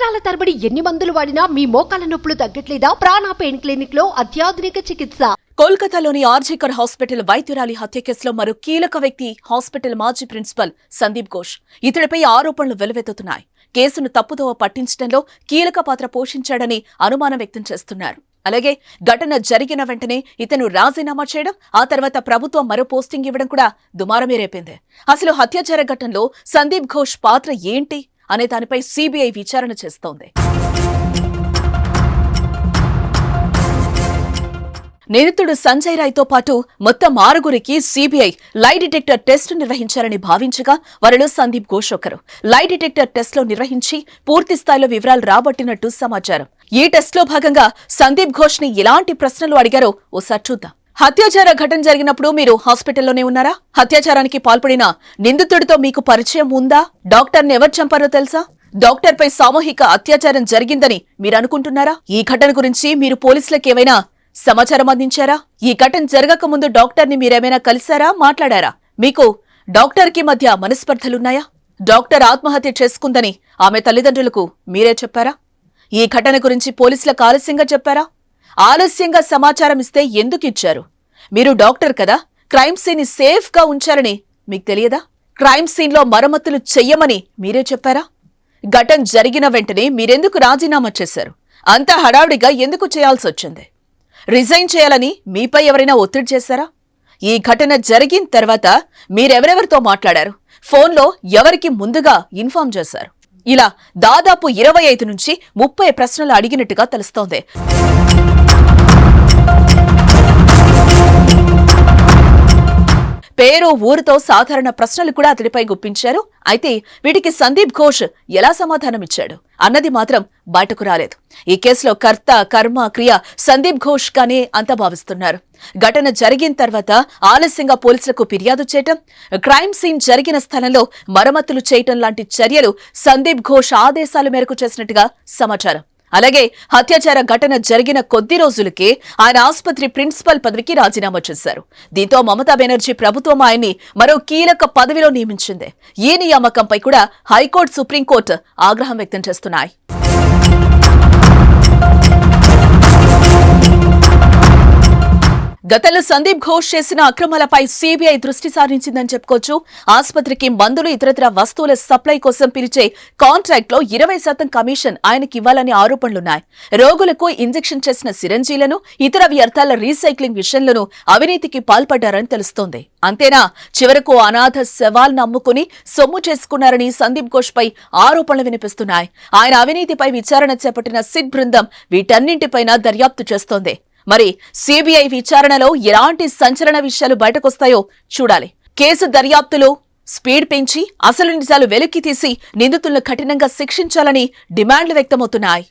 సంవత్సరాల తరబడి ఎన్ని మందులు వాడినా మీ మోకాల నొప్పులు తగ్గట్లేదా? ప్రాణ పెయిన్ క్లినిక్లో అత్యాధునిక చికిత్స. కోల్కతాలోని ఆర్జీకర్ హాస్పిటల్ వైద్యురాలి హత్య కేసులో మరో కీలక వ్యక్తి హాస్పిటల్ మాజీ ప్రిన్సిపల్ సందీప్ ఘోష్. ఇతడిపై ఆరోపణలు వెలువెత్తుతున్నాయి. కేసును తప్పుదోవ పట్టించడంలో కీలక పాత్ర పోషించాడని అనుమానం వ్యక్తం చేస్తున్నారు. అలాగే ఘటన జరిగిన వెంటనే ఇతను రాజీనామా చేయడం ఆ తర్వాత ప్రభుత్వం మరో పోస్టింగ్ ఇవ్వడం కూడా దుమారమే రేపింది. అసలు హత్యాచార ఘటనలో సందీప్ ఘోష్ పాత్ర ఏంటి? అనే దానిపై సీబీఐ విచారణ చేస్తోంది. నిందితుడు సంజయ్ రాయ్తో పాటు మొత్తం ఆరుగురికి సీబీఐ లై డిటెక్టర్ టెస్ట్ నిర్వహించాలని భావించగా వారిలో సందీప్ ఘోష్ ఒకరు లై డిటెక్టర్ టెస్ట్లో నిర్వహించి పూర్తి స్థాయిలో వివరాలు రాబట్టినట్టు సమాచారం. ఈ టెస్ట్లో భాగంగా సందీప్ ఘోష్ని ఎలాంటి ప్రశ్నలు అడిగారో ఓసారి చూద్దాం. హత్యాచార ఘటన జరిగినప్పుడు మీరు హాస్పిటల్లోనే ఉన్నారా? హత్యాచారానికి పాల్పడిన నిందితుడితో మీకు పరిచయం ఉందా? డాక్టర్ని ఎవరు చంపారో తెలుసా? డాక్టర్పై సామూహిక అత్యాచారం జరిగిందని మీరు అనుకుంటున్నారా? ఈ ఘటన గురించి మీరు పోలీసులకు ఏమైనా సమాచారం అందించారా? ఈ ఘటన జరగక ముందు డాక్టర్ని మీరేమైనా కలిశారా? మాట్లాడారా? మీకు డాక్టర్కి మధ్య మనస్పర్ధలున్నాయా? డాక్టర్ ఆత్మహత్య చేసుకుందని ఆమె తల్లిదండ్రులకు మీరే చెప్పారా? ఈ ఘటన గురించి పోలీసులకు ఆలస్యంగా చెప్పారా? ఆలస్యంగా సమాచారం ఇస్తే ఎందుకు ఇచ్చారు? మీరు డాక్టర్ కదా క్రైమ్ సీన్ని ఉంచారని మీకు తెలియదా? క్రైమ్ సీన్లో మరమ్మతులు చెయ్యమని మీరే చెప్పారా? ఘటన జరిగిన వెంటనే మీరెందుకు రాజీనామా చేశారు? అంత హడావుడిగా ఎందుకు చేయాల్సి వచ్చింది? రిజైన్ చేయాలని మీపై ఎవరైనా ఒత్తిడి చేశారా? ఈ ఘటన జరిగిన తర్వాత మీరెవరెవరితో మాట్లాడారు? ఫోన్లో ఎవరికి ముందుగా ఇన్ఫార్మ్ చేశారు? ఇలా దాదాపు ఇరవై ఐదు నుంచి ముప్పై ప్రశ్నలు అడిగినట్టుగా తెలుస్తోంది. పేరు ఊరితో సాధారణ ప్రశ్నలు కూడా అతడిపై గుప్పించారు. అయితే వీటికి సందీప్ ఘోష్ ఎలా సమాధానమిచ్చాడు? అన్నది మాత్రం బయటకు రాలేదు. ఈ కేసులో కర్త కర్మ క్రియ సందీప్ ఘోష్ కానే అంత భావిస్తున్నారు. ఘటన జరిగిన తర్వాత ఆలస్యంగా పోలీసులకు ఫిర్యాదు చేయటం క్రైమ్ సీన్ జరిగిన స్థలంలో మరమ్మతులు చేయటం లాంటి చర్యలు సందీప్ ఘోష్ ఆదేశాల మేరకు చేసినట్టుగా సమాచారం. అలాగే హత్యాచార ఘటన జరిగిన కొద్ది రోజులకే ఆయన ఆసుపత్రి ప్రిన్సిపల్ పదవికి రాజీనామా చేశారు. దీంతో మమతా బెనర్జీ ప్రభుత్వం ఆయన్ని మరో కీలక పదవిలో నియమించింది. ఈ నియామకంపై కూడా హైకోర్టు సుప్రీంకోర్టు ఆగ్రహం వ్యక్తం చేస్తున్నాయి. గతంలో సందీప్ ఘోష్ చేసిన అక్రమాలపై సీబీఐ దృష్టి సారించిందని చెప్పుకోవచ్చు. ఆసుపత్రికి మందులు ఇతరత్ర వస్తువుల సప్లై కోసం పిలిచే కాంట్రాక్ట్లో ఇరవై శాతం కమిషన్ ఆయనకి ఇవ్వాలని ఆరోపణలున్నాయి. రోగులకు ఇంజెక్షన్ చేసిన సిరంజీలను ఇతర వ్యర్థాల రీసైక్లింగ్ విషయంలోనూ అవినీతికి పాల్పడ్డారని తెలుస్తోంది. అంతేనా? చివరకు అనాథ శవాలను అమ్ముకుని సొమ్ము చేసుకున్నారని సందీప్ ఘోష్ పై ఆరోపణలు వినిపిస్తున్నాయి. ఆయన అవినీతిపై విచారణ చేపట్టిన సిట్ బృందం వీటన్నింటిపైన దర్యాప్తు చేస్తోంది. మరి సిబిఐ విచారణలో ఎలాంటి సంచలన విషయాలు బయటకొస్తాయో చూడాలి. కేసు దర్యాప్తులో స్పీడ్ పెంచి అసలు నిజాలు వెలికి తీసి నిందితులను కఠినంగా శిక్షించాలని డిమాండ్లు వ్యక్తమవుతున్నాయి.